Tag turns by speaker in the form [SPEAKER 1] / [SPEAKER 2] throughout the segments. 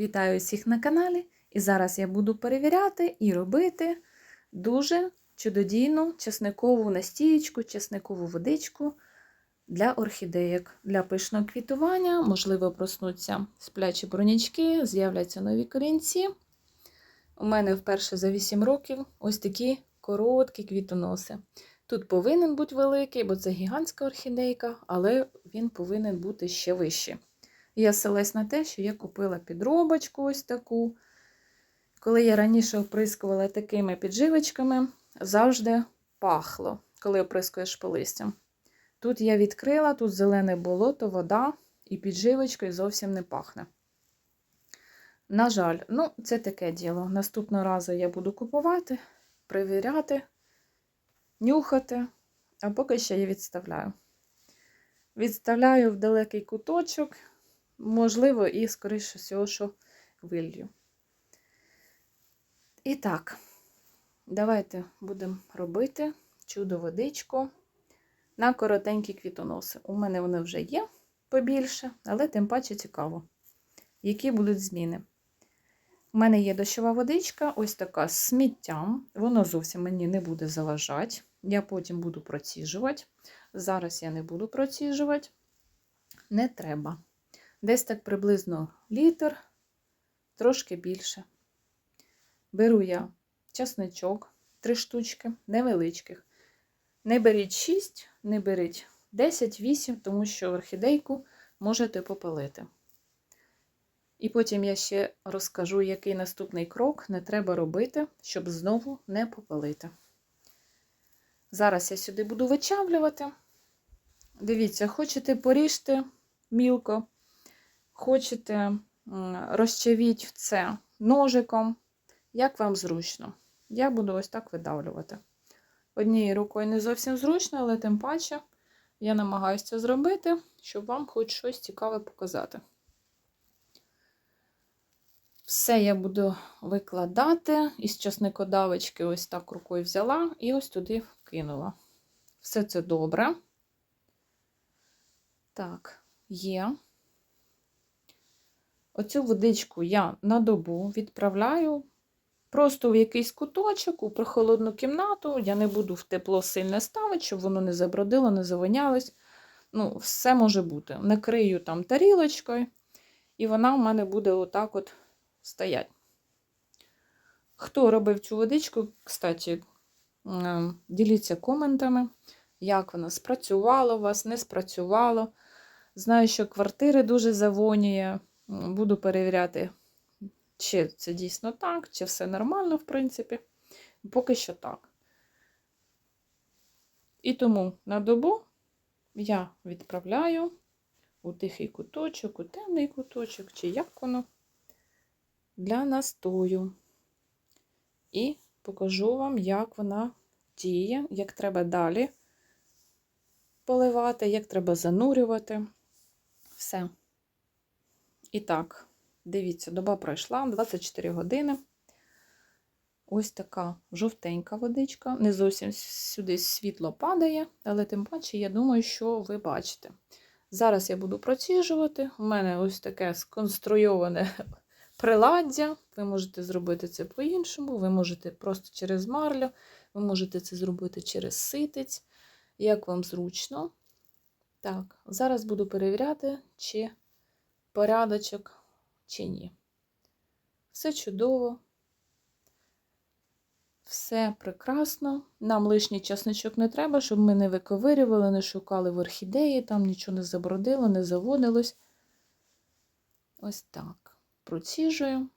[SPEAKER 1] Вітаю всіх на каналі. І зараз я буду перевіряти і робити дуже чудодійну чесникову настієчку, чесникову водичку для орхідеїк. Для пишного квітування, можливо, проснуться сплячі бронячки, з'являться нові корінці. У мене вперше за 8 років ось такі короткі квітоноси. Тут повинен бути великий, бо це гігантська орхідейка, але він повинен бути ще вищий. Я селась на те, що я купила підробочку ось таку. Коли я раніше оприскувала такими підживочками, завжди пахло, коли оприскуєш по листям. Тут я відкрила, тут зелене болото, вода і підживочкою зовсім не пахне. На жаль, ну, це таке діло. Наступного разу я буду купувати, перевіряти, нюхати, а поки що я відставляю. Відставляю в далекий куточок, можливо, і, скоріше всього, що вилью. І так, давайте будемо робити чудо-водичку на коротенькі квітоноси. У мене вони вже є побільше, але тим паче цікаво, які будуть зміни. У мене є дощова водичка, ось така з сміттям. Воно зовсім мені не буде заважати. Я потім буду проціжувати. Зараз я не буду проціжувати. Не треба. Десь так приблизно літр, трошки більше. Беру я часничок, три штучки, невеличких. Не беріть 6, не беріть 10-8, тому що орхідейку можете попалити. І потім я ще розкажу, який наступний крок не треба робити, щоб знову не попалити. Зараз я сюди буду вичавлювати. Дивіться, хочете поріжте мілко, хочете розчавіть це ножиком, як вам зручно. Я буду ось так видавлювати. Однією рукою не зовсім зручно, але тим паче я намагаюся це зробити, щоб вам хоч щось цікаве показати. Все я буду викладати. Із часникодавочки ось так рукою взяла і ось туди вкинула. Все це добре. Так, є. Оцю водичку я на добу відправляю просто в якийсь куточок, у прохолодну кімнату. Я не буду в тепло сильне ставити, щоб воно не забродило, не завонялось. Ну, все може бути. Накрию там тарілочкою, і вона в мене буде отак от стоять. Хто робив цю водичку, кстати, діліться коментами, як вона спрацювала у вас, не спрацювало. Знаю, що квартири дуже завонює. Буду перевіряти, чи це дійсно так, чи все нормально, в принципі. Поки що так. І тому на добу я відправляю у тихий куточок, у темний куточок, чи як воно для настою. І покажу вам, як вона діє, як треба далі поливати, як треба занурювати. Все. І так, дивіться, доба пройшла 24 години. Ось така жовтенька водичка. Не зовсім сюди світло падає, але тим паче, я думаю, що ви бачите. Зараз я буду проціжувати. У мене ось таке сконструйоване приладдя. Ви можете зробити це по-іншому, ви можете просто через марлю, ви можете це зробити через ситець, як вам зручно. Так, зараз буду перевіряти, чи порядочок, чи ні. Все чудово. Все прекрасно. Нам лишній часничок не треба, щоб ми не виковирювали, не шукали в орхідеї, там нічого не забродило, не заводилось. Ось так. Проціжую.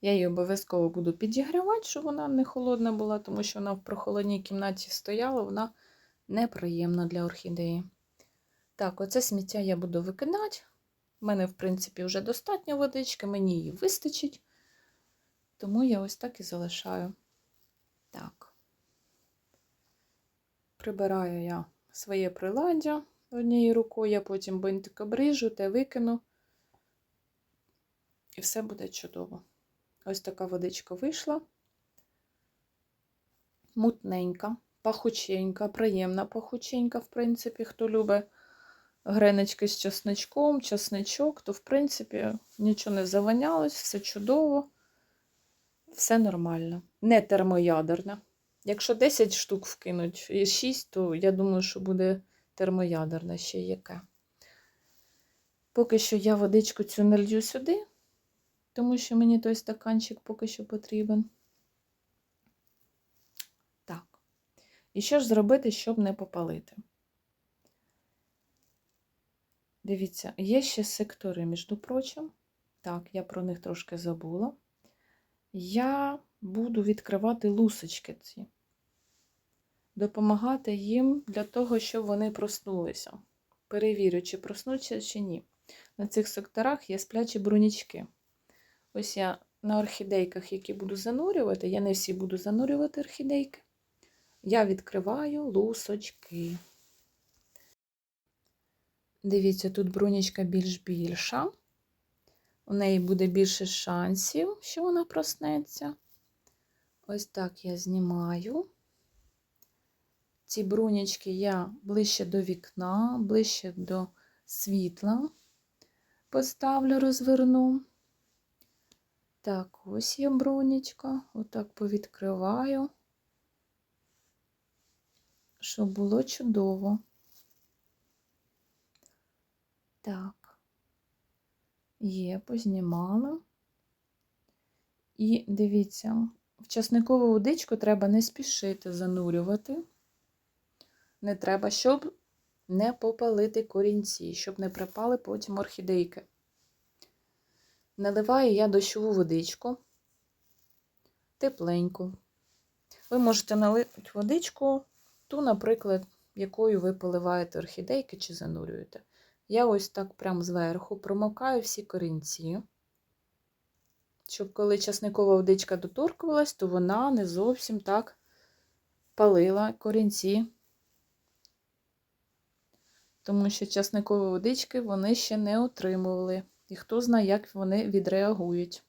[SPEAKER 1] Я її обов'язково буду підігрівати, щоб вона не холодна була, тому що вона в прохолодній кімнаті стояла, вона неприємна для орхідеї. Так, оце сміття я буду викидати. У мене, в принципі, вже достатньо водички, мені її вистачить. Тому я ось так і залишаю. Так, прибираю я своє приладдя однією рукою, я потім бинтик обріжу те викину. І все буде чудово. Ось така водичка вийшла. Мутненька, пахученька, приємна пахученька, в принципі, хто любить греночки з чесничком, чесничок, то, в принципі, нічого не заванялось, все чудово, все нормально. Не термоядерне. Якщо 10 штук вкинуть і 6, то я думаю, що буде термоядерне ще яке. Поки що я водичку цю не лью сюди, тому що мені той стаканчик поки що потрібен. Так. І що ж зробити, щоб не попалити? Дивіться, є ще сектори, між прочим. Так, я про них трошки забула. Я буду відкривати лусочки ці, допомагати їм для того, щоб вони проснулися. Перевірю, чи проснуться, чи ні. На цих секторах є сплячі брунічки. Ось я на орхідейках, які буду занурювати, я не всі буду занурювати орхідейки. Я відкриваю лусочки. Дивіться, тут брунічка більш більша. У неї буде більше шансів, що вона проснеться. Ось так я знімаю. Ці брунічки я ближче до вікна, ближче до світла поставлю, розверну. Так, ось є брунічка. Отак повідкриваю, щоб було чудово. Так, є, познімала. І дивіться, в часникову водичку треба не спішити занурювати. Не треба, щоб не попалити корінці, щоб не припали потім орхідейки. Наливаю я дощову водичку, тепленьку. Ви можете налити водичку, ту, наприклад, якою ви поливаєте орхідейки чи занурюєте. Я ось так прямо зверху промокаю всі корінці, щоб коли часникова водичка доторкувалась, то вона не зовсім так палила корінці. Тому що часникові водички вони ще не отримували. І хто знає, як вони відреагують.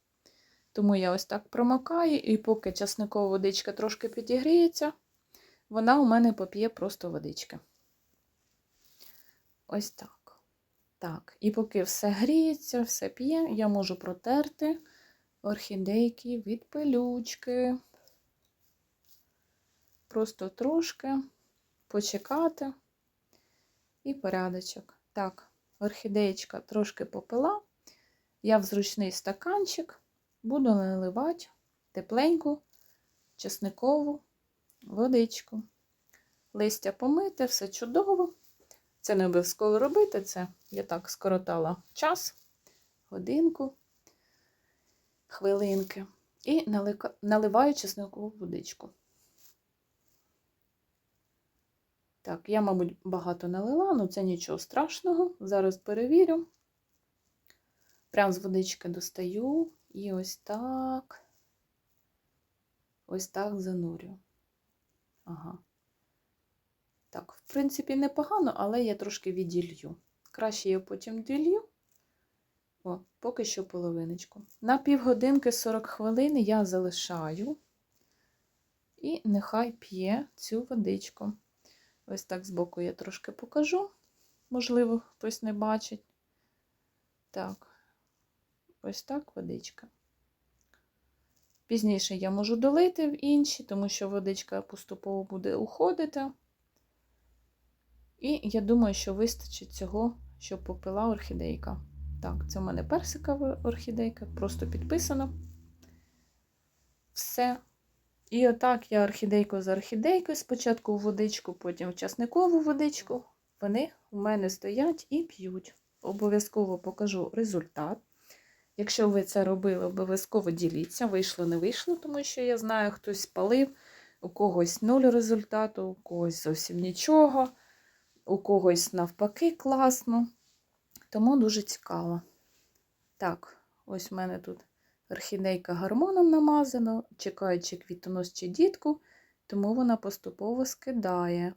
[SPEAKER 1] Тому я ось так промокаю, і поки часникова водичка трошки підігріється, вона у мене поп'є просто водички. Ось так. Так, і поки все гріється, все п'є, я можу протерти орхідейки від пилючки. Просто трошки почекати і порядочок. Так, орхідеєчка трошки попила. Я в зручний стаканчик буду наливати тепленьку, чесникову водичку. Листя помите, все чудово. Це не обов'язково робити, це я так скоротала час, годинку, хвилинки. І наливаю чесникову водичку. Так, я, мабуть, багато налила, але це нічого страшного. Зараз перевірю. Прям з водички достаю і ось так, ось так занурю. Ага. Так, в принципі, непогано, але я трошки відділью. Краще я потім ділью. О, поки що половиночку. На півгодинки 40 хвилин я залишаю і нехай п'є цю водичку. Ось так збоку я трошки покажу, можливо, хтось не бачить. Так, ось так водичка. Пізніше я можу долити в інші, тому що водичка поступово буде уходити. І я думаю, що вистачить цього, щоб попила орхідейка. Так, це в мене персикова орхідейка, просто підписано. Все. І отак я орхідейку за орхідейкою, спочатку в водичку, потім в часникову водичку. Вони у мене стоять і п'ють. Обов'язково покажу результат. Якщо ви це робили, обов'язково діліться, вийшло, не вийшло, тому що я знаю, хтось спалив, у когось нуль результату, у когось зовсім нічого, у когось навпаки класно. Тому дуже цікаво. Так, ось у мене тут орхідейка гормоном намазана, чекаючи квітонос чи дітку, тому вона поступово скидає.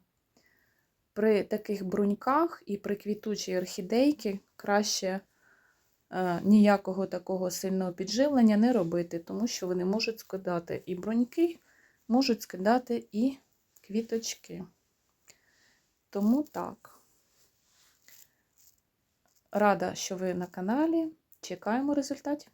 [SPEAKER 1] При таких бруньках і при квітучій орхідейці краще е, ніякого такого сильного підживлення не робити, тому що вони можуть скидати і бруньки, можуть скидати і квіточки. Тому так. Рада, що ви на каналі. Чекаємо результатів.